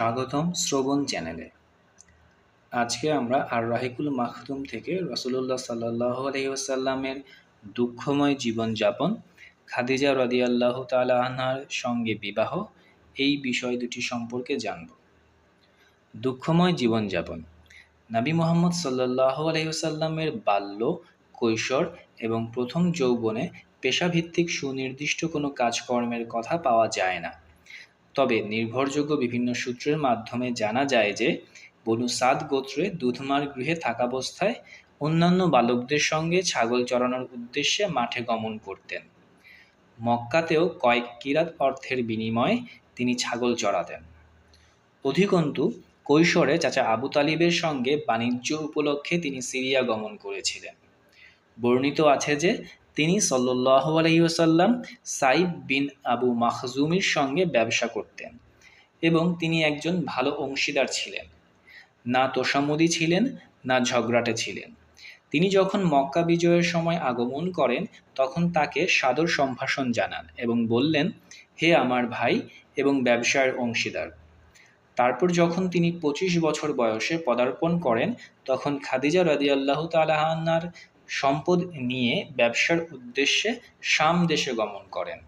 স্বাগতম শ্রবণ চ্যানেলে। আজকে আমরা আর রাহিকুল মাখতুম থেকে রসুল্লাহ সাল্লাহ আলহিউসাল্লামের দুঃখময় জীবনযাপন, খাদিজা রদিয়াল্লাহ তালা আনহার সঙ্গে বিবাহ, এই বিষয় দুটি সম্পর্কে জানব। দুঃখময় জীবনযাপন। নাবী মোহাম্মদ সাল্লাহ আলহিউসাল্লামের বাল্য, কৈশোর এবং প্রথম যৌবনে পেশাভিত্তিক সুনির্দিষ্ট কোনো কাজকর্মের কথা পাওয়া যায় না। তবে নির্ভরযোগ্য বিভিন্ন সূত্রের মাধ্যমে জানা যায় যে বনু সাদ গোত্রে দুধমার গৃহে থাকাবস্থায় অন্যান্য বালকদের সঙ্গে ছাগল চড়ানোর উদ্দেশ্যে মাঠে গমন করতেন। মক্কাতেও কয়েক কিরাত অর্থের বিনিময়ে তিনি ছাগল চড়াতেন। অধিকন্তু, কৈশোরে চাচা আবু তালিবের সঙ্গে বাণিজ্য উপলক্ষে তিনি সিরিয়া গমন করেছিলেন। বর্ণিত আছে যে তিনি সল্লাহ আলহিউসাল্লাম সাইব বিন আবু মাহজুমির সঙ্গে ব্যবসা করতেন এবং তিনি একজন ভালো অংশীদার ছিলেন। না তোষামুদি ছিলেন, না ঝগড়াটে ছিলেন। তিনি যখন মক্কা বিজয়ের সময় আগমন করেন, তখন তাকে সাদর সম্ভাষণ জানান এবং বললেন, হে আমার ভাই এবং ব্যবসায়ের অংশীদার। তারপর যখন তিনি পঁচিশ বছর বয়সে পদার্পণ করেন, তখন খাদিজা রাদিয়াল্লাহু তালাহান্নার সম্পদ নিয়ে ব্যবসার উদ্দেশ্যে শাম দেশে গমন করেন।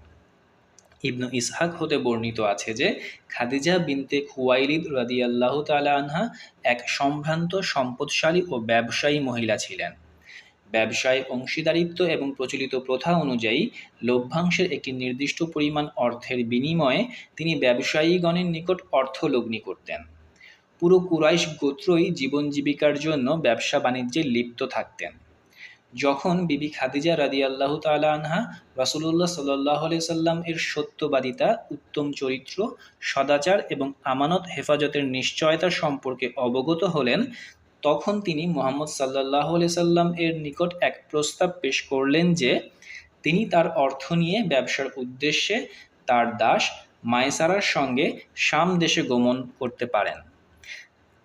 ইবনু ইসহাক হতে বর্ণিত আছে যে, খাদিজা বিনতে খুয়াইলিদ রাদিয়াল্লাহু তালা আনহা এক সম্ভ্রান্ত, সম্পদশালী ও ব্যবসায়ী মহিলা ছিলেন। ব্যবসায় অংশীদারিত্ব এবং প্রচলিত প্রথা অনুযায়ী লভ্যাংশের একটি নির্দিষ্ট পরিমাণ অর্থের বিনিময়ে তিনি ব্যবসায়ীগণের নিকট অর্থ লগ্নি করতেন। পুরো কুরাইশ গোত্রই জীবন জীবিকার জন্য ব্যবসা বাণিজ্যে লিপ্ত থাকতেন। যখন বিবি খাদিজা রাদি আল্লাহ তালা আনহা রসুল্লাহ সাল্লাহ সাল্লাম এর সত্যবাদিতা, উত্তম চরিত্র, সদাচার এবং আমানত হেফাজতের নিশ্চয়তা সম্পর্কে অবগত হলেন, তখন তিনি মোহাম্মদ সাল্লাহ সাল্লাম এর নিকট এক প্রস্তাব পেশ করলেন যে, তিনি তার অর্থ নিয়ে ব্যবসার উদ্দেশ্যে তার দাস মায়সারার সঙ্গে শাম দেশে গমন করতে পারেন।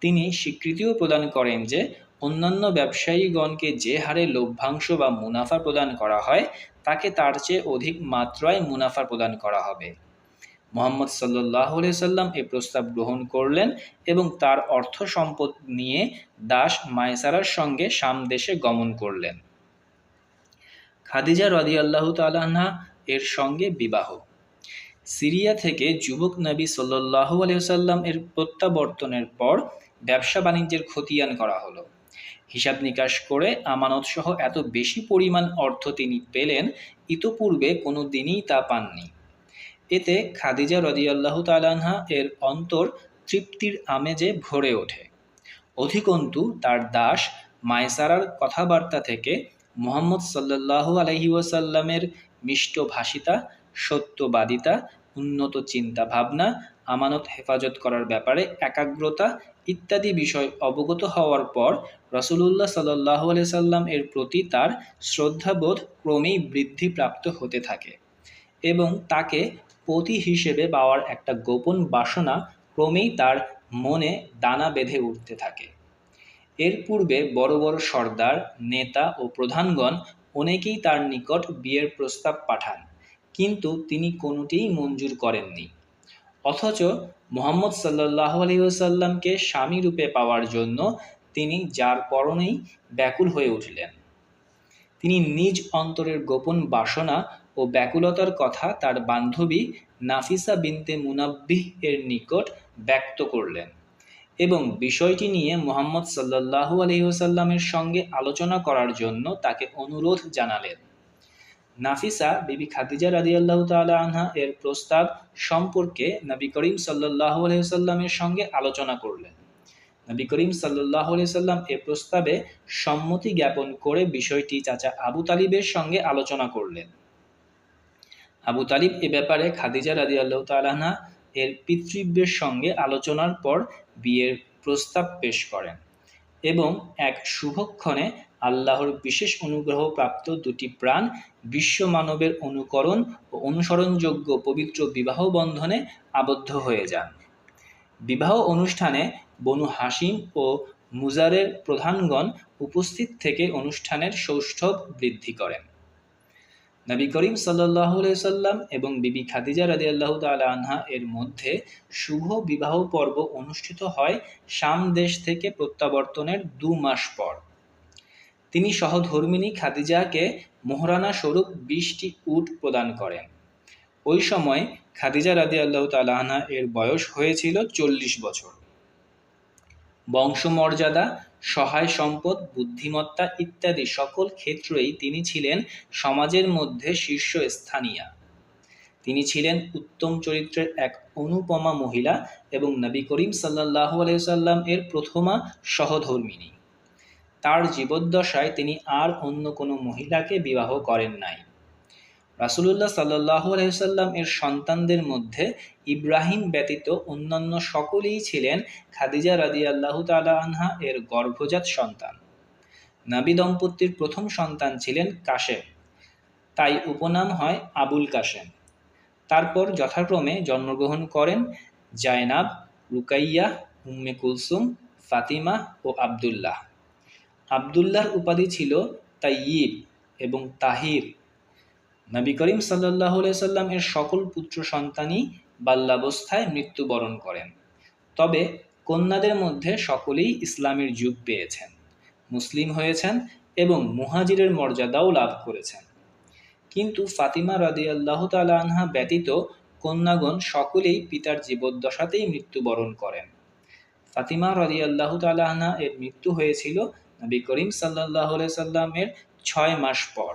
তিনি স্বীকৃতিও প্রদান করেন যে অন্যান্য ব্যবসায়ীগণকে যে হারে লভ্যাংশ বা মুনাফা প্রদান করা হয়, তাকে তার চেয়ে অধিক মাত্রায় মুনাফা প্রদান করা হবে। মোহাম্মদ সাল্লাহ সাল্লাম এ প্রস্তাব গ্রহণ করলেন এবং তার অর্থ সম্পদ নিয়ে দাস মায়সারার সঙ্গে সামদেশে গমন করলেন। খাদিজা রদি আল্লাহ তালাহা এর সঙ্গে বিবাহ। সিরিয়া থেকে যুবক নবী সাল্লাহ আলহাম এর প্রত্যাবর্তনের পর ব্যবসা বাণিজ্যের খতিয়ান করা হলো। হিসাব নিকাশ করে আমানত সহ এত বেশি পরিমাণ অর্থ তিনি পেলেন, ইতোপূর্বে কোনো দিনই তা পাননি। এতে খাদিজা রদিয়াল্লাহ তালানহা এর অন্তর তৃপ্তির আমেজে ভরে ওঠে। অধিকন্তু, তার দাস মায়সারার কথাবার্তা থেকে মোহাম্মদ সাল্লাহ আলহি ওয়াসাল্লামের মিষ্ট ভাষিতা, সত্যবাদিতা উন্নত চিন্তা ভাবনা, আমানত হেফাজত করার ব্যাপারে একাগ্রতা ইত্যাদি বিষয় অবগত হওয়ার পর রসুলুল্লাহ সাল্লাহ সাল্লাম এর প্রতি তার শ্রদ্ধাবোধ ক্রমেই বৃদ্ধিপ্রাপ্ত হতে থাকে এবং তাকে পতি হিসেবে পাওয়ার একটা গোপন বাসনা ক্রমেই তার মনে দানা বেঁধে উঠতে থাকে। এর পূর্বে বড় বড় সর্দার, নেতা ও প্রধানগণ অনেকেই তার নিকট বিয়ের প্রস্তাব পাঠান। কিন্তু তিনি কোনোটিই মঞ্জুর করেননি। অথচ মোহাম্মদ সাল্লাহ আলহিউসাল্লামকে স্বামী রূপে পাওয়ার জন্য তিনি যার পরনেই ব্যাকুল হয়ে উঠলেন। তিনি নিজ অন্তরের গোপন বাসনা ও ব্যাকুলতার কথা তার বান্ধবী নাফিসা বিনতে মুনাব্বিহ এর নিকট ব্যক্ত করলেন এবং বিষয়টি নিয়ে মোহাম্মদ সাল্লাহু আলহিহসাল্লামের সঙ্গে আলোচনা করার জন্য তাকে অনুরোধ জানালেন। নাফিসা বিবি খাদিজা আল্লাহ তালা আনহা এর প্রস্তাব সম্পর্কে নবী করিম সাল্লাহ আলহিহসাল্লামের সঙ্গে আলোচনা করলেন। নবী করিম সাল্লাহ সাল্লাম এ প্রস্তাবে সম্মতি জ্ঞাপন করে বিষয়টি চাচা আবু তালিবের সঙ্গে আলোচনা করলেন। আবু তালিব এ ব্যাপারে খাদিজা রাজি আল্লাহ তালাহা এর পিতৃব্যের সঙ্গে আলোচনার পর বিয়ের প্রস্তাব পেশ করেন এবং এক শুভক্ষণে আল্লাহর বিশেষ অনুগ্রহ প্রাপ্ত দুটি প্রাণ বিশ্ব মানবের অনুকরণ ও অনুসরণযোগ্য পবিত্র বিবাহ বন্ধনে আবদ্ধ হয়ে যান। বিবাহ অনুষ্ঠানে বনু হাসিম ও মুজারের প্রধানগণ উপস্থিত থেকে অনুষ্ঠানের সৌষ্ঠব বৃদ্ধি করেন। নবী করিম সাল্লাহ সাল্লাম এবং বিবি খাদিজা রাদি আল্লাহ আনহা এর মধ্যে শুভ বিবাহ পর্ব অনুষ্ঠিত হয় শাম দেশ থেকে প্রত্যাবর্তনের দু মাস পর। তিনি সহধর্মিনী খাদিজাকে মোহরানা স্বরূপ বিশটি উট প্রদান করেন। ওই সময় খাদিজা রাদি আল্লাহ তালাহা এর বয়স হয়েছিল চল্লিশ বছর। বংশমর্যাদা, সহায় সম্পদ, বুদ্ধিমত্তা ইত্যাদি সকল ক্ষেত্রেই তিনি ছিলেন সমাজের মধ্যে শীর্ষস্থানীয়া। তিনি ছিলেন উত্তম চরিত্রের এক অনুপমা মহিলা এবং নবী করিম সাল্লাহ আলাইসাল্লাম এর প্রথমা সহধর্মিনী তার জীবদ্দশায় তিনি আর অন্য কোনো মহিলাকে বিবাহ করেন নাই। রাসুলুল্লাহ সাল্লাহ আলহিসাল্লাম এর সন্তানদের মধ্যে ইব্রাহিম ব্যতীত অন্যান্য সকলেই ছিলেন খাদিজা রাদি আল্লাহ তালা আনহা এর গর্ভজাত সন্তান। নাবি দম্পতির প্রথম সন্তান ছিলেন কাশেম, তাই উপনাম হয় আবুল কাশেম। তারপর যথাক্রমে জন্মগ্রহণ করেন জায়নাব, রুকাইয়া, উম্মে কুলসুম, ফাতিমা ও আবদুল্লাহ। আবদুল্লাহর উপাধি ছিল তাইয়িব এবং তাহির। নবী করিম সাল্লাহ সাল্লাম এর সকল পুত্র সন্তানই বাল্যাবস্থায় মৃত্যুবরণ করেন। তবে কন্যাদের মধ্যে সকলেই ইসলামের যুগ পেয়েছেন, মুসলিম হয়েছেন এবং মুহাজিরের মর্যাদাও লাভ করেছেন। কিন্তু ফাতিমা রাদি আল্লাহ আনহা ব্যতীত কন্যাগণ সকলেই পিতার জীবদ্দশাতেই মৃত্যুবরণ করেন। ফাতিমা রাদি আল্লাহ তালাহা এর মৃত্যু হয়েছিল নবী করিম সাল্লাহ সাল্লামের ছয় মাস পর।